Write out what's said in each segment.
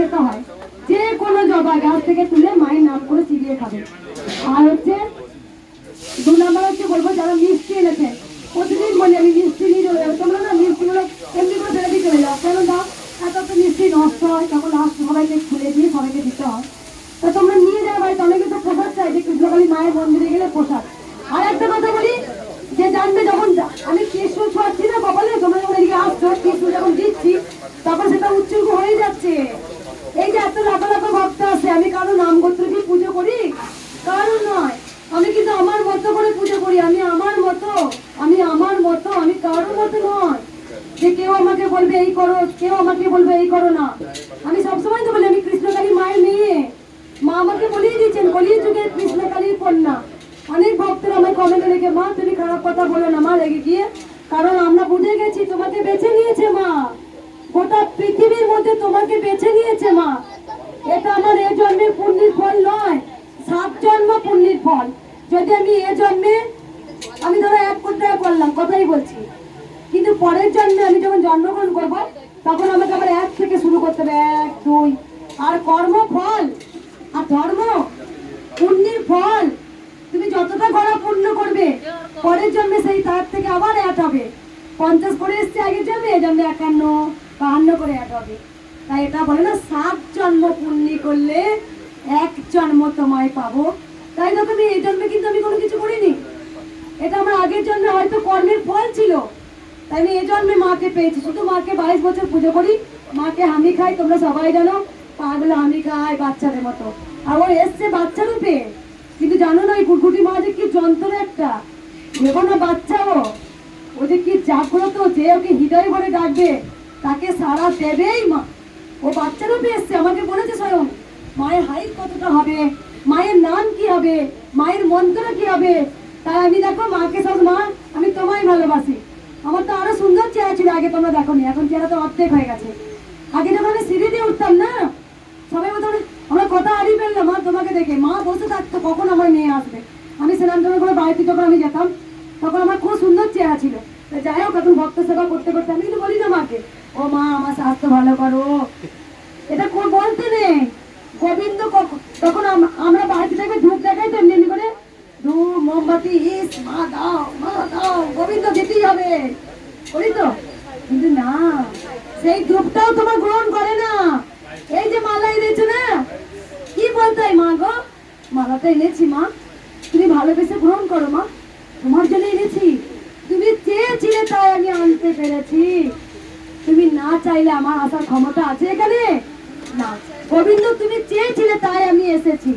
খেতে হয়, যে কোনো জবা গাছ থেকে তুলে মায়ের নাম করে চিবিয়ে খাবে। আর হচ্ছে, দু নম্বর হচ্ছে বলব, যারা মিষ্টি এনেছে, প্রতিদিন বলি আমি মিষ্টি নিয়ে তোমরা না মিষ্টিগুলো এমনি করে ফেলে দিয়ে চলে কেন দাও এত তো মিষ্টি নষ্ট হয়, তখন লাস্ট সবাইকে খুলে দিয়ে সবাইকে দিতে হয়। তা তোমরা নিয়ে যাও বাড়িতে অনেকে তো প্রসাদ চাই, যে কৃষ্ণকালী মায়ের মন্দিরে গেলে প্রসাদ। আর একটা কথা বলি, যে জানবে যখন আমি কৃষ্ণ ছোঁয়াচ্ছি না কপালে, তোমরা যখন এদিকে আসছো কৃষ্ণ যখন দিচ্ছি, তখন সেটা উচ্চর্গ হয়ে যাচ্ছে। এই যে এত লাখ লাখ ভক্ত আছে, আমি কারও নাম গোত্র দিয়ে পুজো করি? কারণ নয়। আমি কিন্তু আমার মতো করে পুজো করি, আমি আমার মতো, আমি আমার মতো, আমি কারোর মতো নয়। যে কেউ আমাকে বলবে এই করো, কেউ আমাকে বলবে এই করো না। আমি সবসময় তো বলি, আমি কৃষ্ণকালী মায়ের মেয়ে। মা আমাকে বলিয়ে দিয়েছেন কলিয়ে যুগের কৃষ্ণকালীর কন্যা। অনেক ভক্তরা আমায় কমেন্টে লিখে মা, তুমি খারাপ কথা বলো না, মা লেগে গিয়ে। কারণ আমরা বুঝে গেছি, তোমাকে বেছে নিয়েছে মা। গোটা পৃথিবীর মধ্যে তোমাকে বেছে নিয়েছে মা। এটা আমার এ জন্মের পুণ্যের ফল নয়, সাত জন্ম পুণ্যের ফল। যদি আমি এ জন্মে, আমি ধরো এক কোটি টাকা করলাম কথাই বলছি। কিন্তু পরের জন্মে আমি যখন জন্মগ্রহণ করব, তখন আমাকে আবার এক থেকে শুরু করতে হবে, এক, দুই। আর কর্ম ফল, আর ধর্ম, পুণ্যের ফল। তুমি যতটা গড়া পূর্ণ করবে, পরের জন্মে সেই তার থেকে আবার এক হবে। পঞ্চাশ করে এসছে আগের জন্মে, এ জন্মে একান্ন। বাহান্ন করে এক হবে। তাই এটা বলে না, সাত জন্ম পুণ্যি করলে এক জন্ম তোমায় পাবো। তাই তো তুমি এই জন্মে কিন্তু আমি কোনো কিছু করিনি। এটা আমার আগের জন্মে হয়তো কর্মের ফল ছিল। তাই আমি এই জন্মে মাকে পেয়েছি। শুধু মাকে বাইশ বছর পুজো করি। মাকে হামি খাই, তোমরা সবাই জানো। পাগুলো হামি খায় বাচ্চাদের মতো। আর ও এসছে বাচ্চা রূপে। কিন্তু জানো না ওই গুটগুটি মা যে কি যন্ত্র একটা। দেখো না বাচ্চা ও যে কি জাগ্রত, যে ওকে হৃদয় ভরে ডাকবে। তাকে সারা দেবেই মা। ও বাচ্চা রূপে এসছে আমাকে বলেছে স্বয়ং। মায়ের হাইট কতটা হবে? মায়ের নাম কি হবে? মায়ের মন্ত্র কি হবে? তাই আমি দেখো মাকে সব, মা, আমি তোমায় ভালোবাসি। আমার তো আরও সুন্দর চেহারা ছিল, আগে তোমরা দেখো নি এখন চেহারা তো অর্ধেক হয়ে গেছে। আগে যখন আমি সিঁড়ি দিয়ে উঠতাম না, সবাই বলতো, আমরা কথা হারিয়ে ফেললাম, মা, তোমাকে দেখে। মা বসে থাকতো, কখন আমার মেয়ে আসবে? আমি স্নান টান করে বাড়িতে যখন আমি যেতাম, তখন আমার খুব সুন্দর চেহারা ছিল। যাই হোক, এখন ভক্ত সেবা করতে করতে আমি কিন্তু বলি না মাকে। ও মা, আমার স্বাস্থ্য ভালো করো। এটা কোন বলতে নেই। গোবিন্দ তখন আমরা বাড়িতে থেকে ধূপ দেখাই তো, এমনি করে। ধূপ, মোমবাতি, ইস, মা, দাও মা, দাও, গোবিন্দ দিতেই হবে। করি তো? কিন্তু না, সেই ধূপটাও তোমার গ্রহণ করে না। এই যে মালা এনেছো না, কি বলতে মা গো? মালাটা এনেছি মা। তুমি ভালোবেসে গ্রহণ করো মা। তোমার জন্য এনেছি। তুমি চেয়েছিলে তাই আমি আনতে পেরেছি। তুমি না চাইলে আমার আসার ক্ষমতা আছে এখানে? না। গোবিন্দ, তুমি চেয়েছিলে, তাই আমি এসেছি।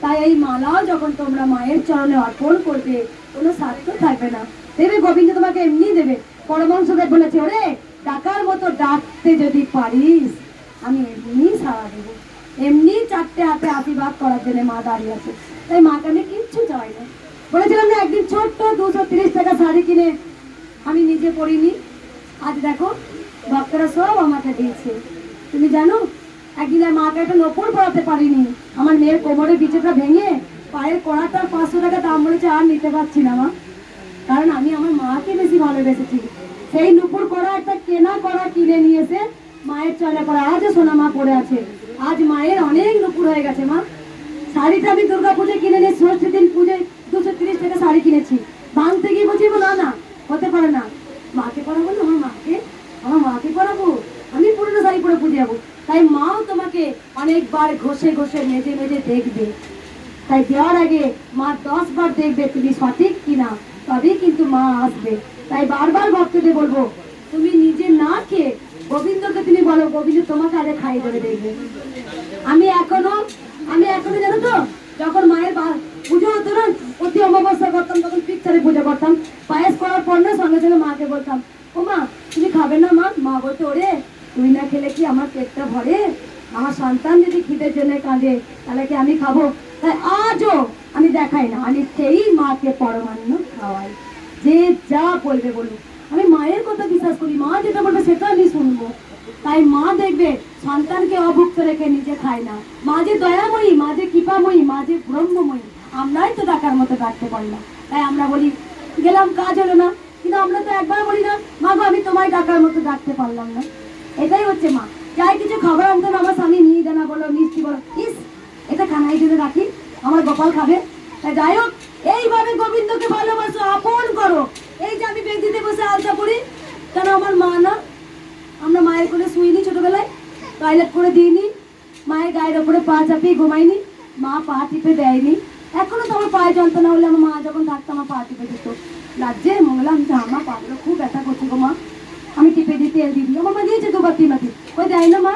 তাই এই মালাও যখন তোমরা মায়ের চরণে অর্পণ করবে, কোনো স্বার্থ থাকবে না। দেবে, গোবিন্দ, তোমাকে এমনি দেবে। পরমাংশদেব বলেছে, ওরে, ডাকার মতো ডাকতে যদি পারিস, আমি এমনি সাড়া দেবো। এমনি চারটে হাতে আশীর্বাদ করার জন্য মা দাঁড়িয়ে আছে। তাই মাকে আমি কিচ্ছু চাই না। বলেছিলাম না, একদিন ছোট্ট দুশো তিরিশ টাকা শাড়ি কিনে আমি নিজে পরিনি। আজ দেখো ভক্তরা সব আমাকে দিয়েছে। তুমি জানো একদিন মাকে একটা নপুর পড়াতে পারিনি। আমার মেয়ের কোমরের বিচেটা ভেঙে পায়ের কড়াটার পাঁচশো টাকা দাম বলেছে, আর নিতে পারছি না মা। কারণ আমি আমার মাকে বেশি ভালোবেসেছি। সেই নুপুর করা একটা কেনা করা কিনে নিয়েছে, মায়ের চলে করা। আজও সোনা মা পড়ে আছে। আজ মায়ের অনেক নুপুর হয়ে গেছে মা। শাড়িটা আমি দুর্গা পুজো কিনে নিয়ে ষষ্ঠী দিন পুজোয় দুশো তিরিশ টাকা শাড়ি কিনেছি। ভাঙতে গিয়ে বলছি না না, হতে পারে না। মাকে পরাবো না আমার মাকে? আমার মাকে পরাবো আমি পুরনো শাড়ি পরে পুজো যাব তাই মাও তোমাকে অনেকবার ঘষে ঘষে মেজে মেজে দেখবে। তাই দেওয়ার আগে মা দশ বার দেখবে তুমি সঠিক কিনা, তবেই কিন্তু মা আসবে। তাই বারবার ভক্তদের বলব, তুমি নিজে না খেয়ে গোবিন্দকে তুমি বলো, গোবিন্দ তোমাকে আগে খাই করে দেখবে। আমি এখনও আমি এখনও জানো তো, যখন মায়ের পুজো হতো না প্রতি অমাবস্যা করতাম, তখন পিকচারে পুজো করতাম। পায়েস করার পর না সঙ্গে সঙ্গে মাকে বলতাম ও মা, তুমি খাবে না মা? মা বলতো ওরে তুই না খেলে কি আমার পেটটা ভরে? আমার সন্তান যদি খিদের জন্য কাঁদে, তাহলে কি আমি খাব? তাই আজও আমি দেখাই না, আমি সেই মাকে পরমান্ন খাওয়াই। যে যা বলবে বলুক। আমি মায়ের কথা বিশ্বাস করি, মা যেটা বলবে সেটা আমি শুনব। তাই মা দেখবে, সন্তানকে অভুক্ত রেখে নিজে খায় না। মা যে দয়াময়ী, মা যে কৃপাময়ী, মা যে ব্রহ্মময়ী, আমরাই তো ডাকার মতো ডাকতে পারি না। তাই আমরা বলি, গেলাম, কাজ হলো না। কিন্তু আমরা তো একবার বলি না, মা গো, আমি তোমায় ডাকার মতো ডাকতে পারলাম না। এটাই হচ্ছে মা। যাই কিছু খাবার আনতাম আমার স্বামী নিয়ে দেনা বলো, মিষ্টি বলো। ইস, এটা খানাই জন্য রাখি, আমার গোপাল খাবে। তাই যাই হোক, এইভাবে গোবিন্দকে ভালোবাসো, আপন করো। এই যে আমি বেদিতে বসে আলতা করি কেন আমার মা না, আমরা মায়ের করে শুইনি ছোটবেলায় টয়লেট করে দিইনি, মায়ের গায়ের ওপরে পা চাপিয়ে ঘুমাইনি, মা পা টিপে দেয়নি। এখনও তো আমার পায়ে যন্ত্রণা হলে আমার মা যখন থাকতো, আমার পা টিপে দিত। রাজ্যে মঙ্গলাম যে আমার পাগুলো খুব ব্যথা করছে গো মা। আমি টিপে দিতে এল দিদি আমার মা দিয়েছে দুবার তিন মাসে ওই দেয় না মা?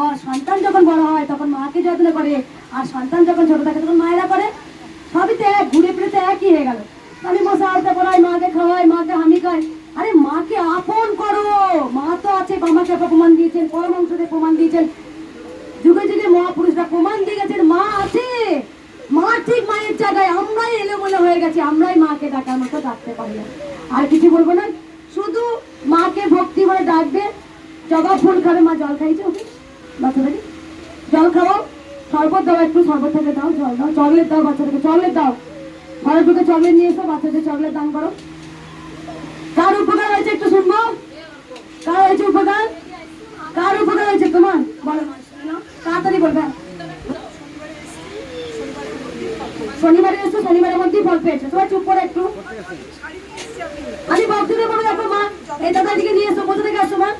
ও, সন্তান যখন বড় হয় তখন মাকে যত্ন করে, আর সন্তান যখন ছোট থাকে তখন মায়েরা করে। সবই তো এক, ঘুরে ফিরে তো একই হয়ে গেল। আমি মশা আলতা পড়াই মাকে খাওয়াই, মাকে হামি খাই। আরে মাকে আপন করো। মা তো আছে বামাকে প্রমাণ দিয়েছেন পরমাংশতে প্রমাণ দিয়েছেন। যুগে যুগে মহাপুরুষরা প্রমাণ দিয়ে গেছেন, মা জায়গায় আমরাই এলোমেলো হয়ে গেছি, আমরাই মাকে ডাকার মতো ডাকতে পারি না। আর কিছু বলব না, শুধু মাকে ভক্তি করে ডাকবে, জবা ফুল খাবে, মা জল খাইছে ওকে, বাচ্চাটাকে। জল খাওয়াও শরবত দাও, একটু শরবত থেকে দাও, জল দাও, চকলেট দাও বাচ্চাদেরকে চকলেট দাও। ঘরের ঢুকে চকলেট নিয়ে এসো বাচ্চাদের চকলেট দান করো। কার উপকার হয়েছে একটু শুনব? কার হয়েছে উপকার? কার উপকার হয়েছে তোমার? বলো তাড়াতাড়ি বলবে। শনিবারে এসো, শনিবারের মধ্যেই ফল পেয়েছ। তোমার চুপ করে একটু। আমি ভক্তদের বলে দেখো মা, এই দাদা দিকে নিয়ে এসো, কোথা থেকে আসো মা?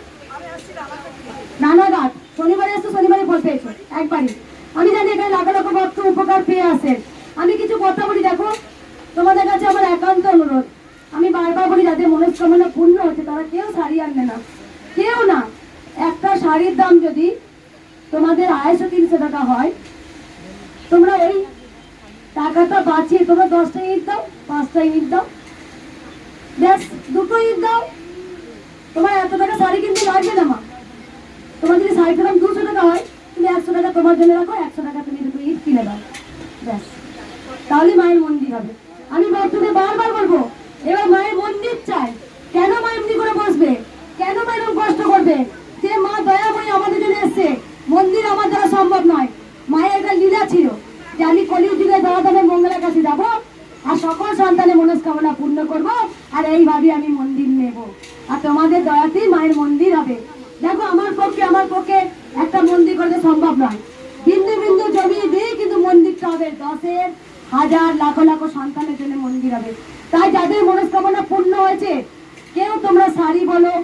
রানাঘাট শনিবারে এসো, শনিবারে ফল পেয়েছ, একবারই। আমি জানি এখানে লাখ লাখ ভক্ত উপকার পেয়ে আসেন আমি কিছু কথা বলি, দেখো। তোমাদের কাছে আমার একান্ত অনুরোধ। আমি বারবার বলি, যাদের মনস্কামনা পূর্ণ হচ্ছে, তারা কেউ শাড়ি আনবে না। কেউ না। একটা শাড়ির দাম যদি তোমাদের আড়াইশো, তিনশো টাকা হয়, তোমরা ওই টাকাটা বাঁচিয়ে তোমরা দশটা ইট দাও, পাঁচটা ইট দাও। ব্যাস, দুটো ইট দাও। তোমার এত টাকা শাড়ি কিনতে লাগবে না মা। তোমার যদি শাড়িটার দাম দুশো টাকা হয়, তুমি একশো টাকা তোমার জন্য রাখো, একশো টাকা তুমি দুটো ইট কিনে দাও। ব্যাস, তাহলে মায়ের মন্দির হবে। আমি ভক্তদের বারবার বলব এবার মায়ের মন্দির চাই কেন মা এমনি করে বসবে কেন মা এরকম কষ্ট করবে যে মা দয়াময়ী আমাদের জন্য এসছে মন্দির আমার দ্বারা সম্ভব নয় মায়ের একটা লীলা ছিল যে আমি কলির যুগে দাদাদের মঙ্গলের কাছে যাব আর সকল সন্তানের মনস্কামনা পূর্ণ করব আর এইভাবে আমি মন্দির নেব। আর তোমাদের দয়াতেই মায়ের মন্দির হবে। দেখো, আমার পক্ষে আমার পক্ষে একটা মন্দির করতে সম্ভব নয়। বিন্দু বিন্দু জমি দিয়ে কিন্তু মন্দিরটা হবে। দশের হাজার, লাখ লাখ সন্তানের জন্য মন্দির হবে তাই যাদের মনস্কামনা পূর্ণ হয়েছে কেউ তোমরা শাড়ি বলো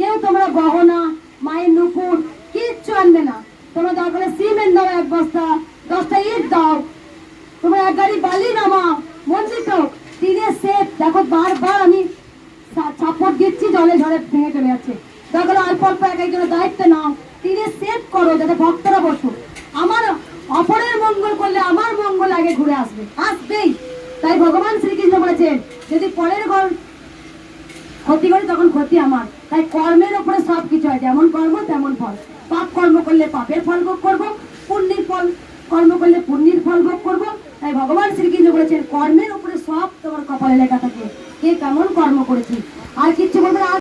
কেউ তোমরা গহনা মায়ের নুপুর কিচ্ছু আনবে না তোমরা দরকার হলে সিমেন্ট দাও এক বস্তা দশটা ইট দাও তোমরা এক গাড়ি বালি নামাও মন্দিরটা হোক টিনের সেট দেখো বারবার আমি সাপোর্ট দিচ্ছি জলে ঝড়ে ভেঙে চলে যাচ্ছে। হলে অল্প অল্প এক একজনের দায়িত্ব নাও টিনের সেট করো যাতে ভক্তরা বসুক আমার অপরের মঙ্গল করলে আমার মঙ্গল আগে ঘুরে আসবে, আসবেই। তাই ভগবান শ্রীকৃষ্ণ বলেছেন, যদি পরের ঘর ক্ষতি করি তখন ক্ষতি আমার। তাই কর্মের উপরে সব কিছু হয়, যেমন কর্ম তেমন ফল। পাপ কর্ম করলে পাপের ফল ভোগ করব, পুণ্যের ফল, কর্ম করলে পুণ্যের ফল ভোগ করব। তাই ভগবান শ্রীকৃষ্ণ বলেছেন, কর্মের উপরে সব তোমার কপালে লেখা থাকে, কে কেমন কর্ম করেছি। আর কিচ্ছু বলবে না, আর